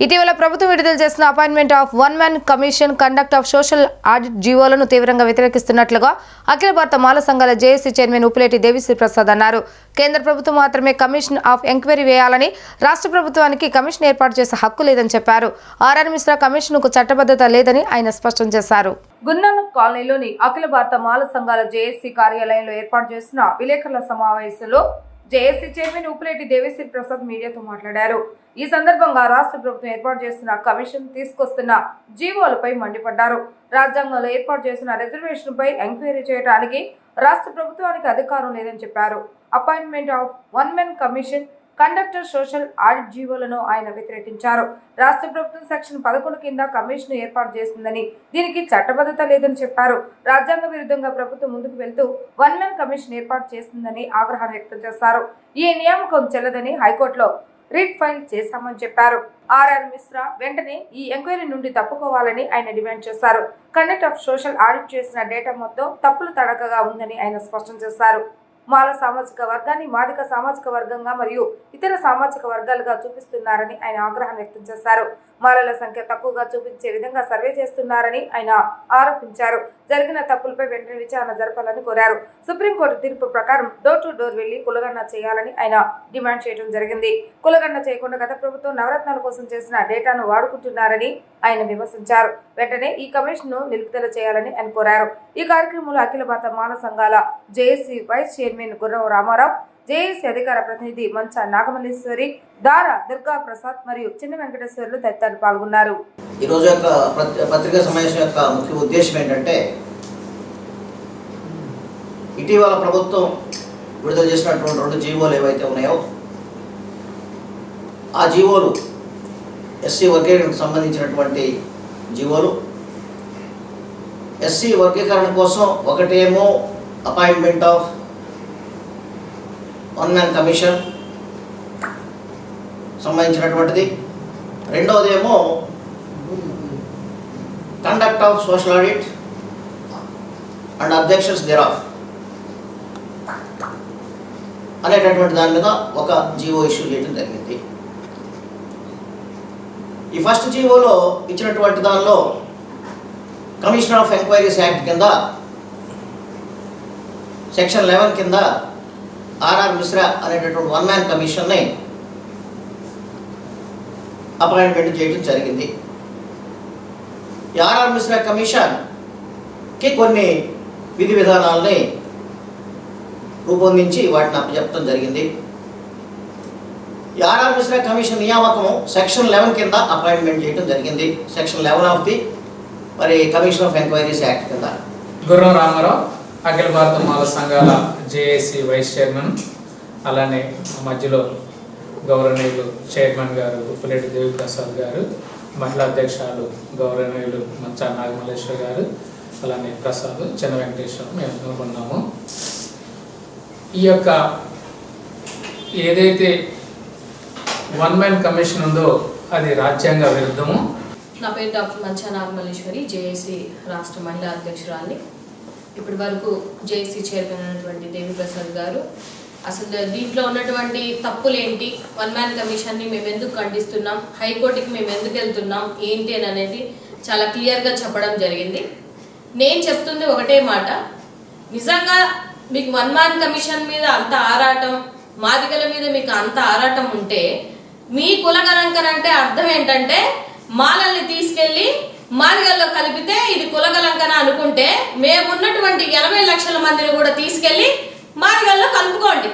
ఇటీవల ప్రభుత్వం విడుదల చేసిన appointment of one man commission conduct of social audit జీవోలను తీవ్రంగా వ్యతిరేకిస్తున్నట్లుగా అఖిల భారత మాల సంఘాల జేఏసీ చైర్మన్ ఉప్పులేటి దేవిశ్రీ ప్రసాద్ అన్నారు. కేంద్ర ప్రభుత్వం మాత్రమే కమిషన్ ఆఫ్ ఎంక్వైరీ వేయాలని రాష్ట్ర ప్రభుత్వానికి కమిషన్ ఏర్పాటు చేసే హక్కు లేదని చెప్పారు. ఆర్ఆర్ మిశ్రా కమిషన్కు చట్టబద్ధత లేదని ఆయన స్పష్టం చేశారు. గున్నానం కాలనీలోని అఖిల భారత మాల సంఘాల జేఏసీ కార్యాలయంలో ఏర్పాటు చేసిన విలేకరుల సమావేశంలో జేఏసీ చైర్మన్ ఉప్పులేటి దేవేశ్వరి ప్రసాద్ మీడియాతో మాట్లాడారు. ఈ సందర్భంగా రాష్ట్ర ప్రభుత్వం ఏర్పాటు చేస్తున్న కమిషన్ తీసుకొస్తున్న జీవోలపై మండిపడ్డారు. రాజ్యాంగంలో ఏర్పాటు చేసిన రిజర్వేషన్పై ఎంక్వైరీ చేయడానికి రాష్ట్ర ప్రభుత్వానికి అధికారం లేదని చెప్పారు. Appointment of one men commission conductor social audit జీవోలను ఆయన వ్యతిరేకించారు. రాష్ట్ర ప్రభుత్వం సెక్షన్ పదకొండు కింద కమిషన్ ఏర్పాటు చేసిందని దీనికి చట్టబద్ధత లేదని చెప్పారు. రాజ్యాంగ విరుద్ధంగా ప్రభుత్వం ముందుకు వెళ్తూ వన్ మెన్ కమిషన్ ఏర్పాటు చేసిందని ఆగ్రహం వ్యక్తం చేశారు. ఈ నియామకం చెల్లదని హైకోర్టులో రిట్ ఫైల్ చేశామని చెప్పారు. ఆర్ఆర్ మిశ్రా వెంటనే ఈ ఎంక్వైరీ నుండి తప్పుకోవాలని ఆయన డిమాండ్ చేశారు. కండక్ట్ ఆఫ్ సోషల్ ఆడిట్ చేసిన డేటా మొత్తం తప్పులు తడకగా ఉందని ఆయన స్పష్టం చేశారు. మాల సామాజిక వర్గాన్ని మాదిక సామాజిక వర్గంగా మరియు ఇతర సామాజిక వర్గాలుగా చూపిస్తున్నారని ఆయన ఆగ్రహం వ్యక్తం చేశారు. మాలల సంఖ్య తక్కువగా చూపించే విధంగా సర్వే చేస్తున్నారని ఆయన ఆరోపించారు. జరిగిన తప్పులపై వెంటనే విచారణ జరపాలని కోరారు. సుప్రీంకోర్టు తీర్పు ప్రకారం డోర్ టు డోర్ వెళ్ళి కులగన్న చేయాలని ఆయన డిమాండ్ చేయడం జరిగింది. కులగన్న చేయకుండా గత ప్రభుత్వం నవరత్నాల కోసం చేసిన డేటాను వాడుకుంటున్నారని ఆయన విమర్శించారు. వెంటనే ఈ కమిషన్ను నిలుపుదల చేయాలని ఆయన కోరారు ఈ కార్యక్రమంలో అఖిల భారత మానవ సంఘాల జేఏసీ వైస్ చైర్మన్ గుర్రం రామారావు జేఏసీ అధికార ప్రతినిధి మంచ నాగమల్లేశ్వరి దార దుర్గా ప్రసాద్ మరియు చిన్న వెంకటేశ్వర్లు తదితరులు పాల్గొన్నారు. ఈ రోజు యొక్క పత్రి- పత్రికా సమావేశం యొక్క ముఖ్య ఉద్దేశం ఏంటంటే ఇటీవల ప్రభుత్వం విడుదల చేసినటువంటి రెండు జీవోలు ఏవైతే ఉన్నాయో ఆ జీవోలు ఎస్సీ వర్గీకరణకు సంబంధించినటువంటి జీవోలు. ఎస్సీ వర్గీకరణ కోసం ఒకటేమో appointment of one man commission సంబంధించినటువంటిది. రెండవదేమో conduct of social audit and objections thereof అనేటటువంటి దాని మీద ఒక జీవో ఇష్యూ చేయడం జరిగింది. ఈ ఫస్ట్ జీవోలో ఇచ్చినటువంటి దానిలో కమిషనర్ ఆఫ్ ఎంక్వైరీస్ యాక్ట్ కింద సెక్షన్ లెవెన్ కింద ఆర్ఆర్ మిశ్రా అనేటటువంటి వన్ మ్యాన్ కమిషన్ని అపాయింట్మెంట్ చేయడం జరిగింది. ఈ ఆర్ఆర్ మిశ్రా కమిషన్కి కొన్ని విధి విధానాలని రూపొందించి వాటిని అప్పచెప్పడం జరిగింది. ఈ ఆర్ఆర్ మిశ్రా కమిషన్ నియామకం సెక్షన్ లెవెన్ కింద అపాయింట్మెంట్ చేయడం జరిగింది. సెక్షన్ లెవెన్ ఆఫ్ ది మరి కమిషన్ ఆఫ్ ఎంక్వైరీస్ యాక్ట్ కింద. గుర్రం రామారావు అఖిల భారత మాల సంఘాల జేఏసీ వైస్ చైర్మన్ అలానే మధ్యలో గౌరవనీయులు చైర్మన్ గారు ఉప్పులేటి దేవిప్రసాద్ గారు మహిళా అధ్యక్షురాలు గౌరవనీయులు మంచా నాగమల్లేశ్వర్ గారు అలానే ప్రసాద్ చిన్న వెంకటేశ్వర మేము ఉన్నాము ఈ యొక్క ఏదైతే వన్ మ్యాన్ కమిషన్ ఉందో అది రాజ్యాంగ విరుద్ధము. నా పేరు డాక్టర్ మంచా నాగమల్లేశ్వరి జేఏసీ రాష్ట్ర మహిళా అధ్యక్షురాలి ఇప్పటి వరకు జేఏసీ చైర్మన్ అయినటువంటి దేవి ప్రసాద్ గారు. అసలు దీంట్లో ఉన్నటువంటి తప్పులేంటి? వన్ మ్యాన్ కమిషన్ని మేము ఎందుకు ఖండిస్తున్నాం? హైకోర్టుకి మేము ఎందుకు వెళ్తున్నాం? ఏంటి అని అనేది చాలా క్లియర్గా చెప్పడం జరిగింది. నేను చెప్తుంది ఒకటే మాట. నిజంగా మీకు వన్ మ్యాన్ కమిషన్ మీద అంత ఆరాటం మాదిగల మీద మీకు అంత ఆరాటం ఉంటే మీ కులగణంకన అంటే అర్థం ఏంటంటే మాలల్ని తీసుకెళ్ళి మాదిగల్లో కలిపితే ఇది కులగలంకన అనుకుంటే మేమున్నటువంటి ఎనభై లక్షల మందిని కూడా తీసుకెళ్ళి మాదిగల్లో కలుపుకోండి.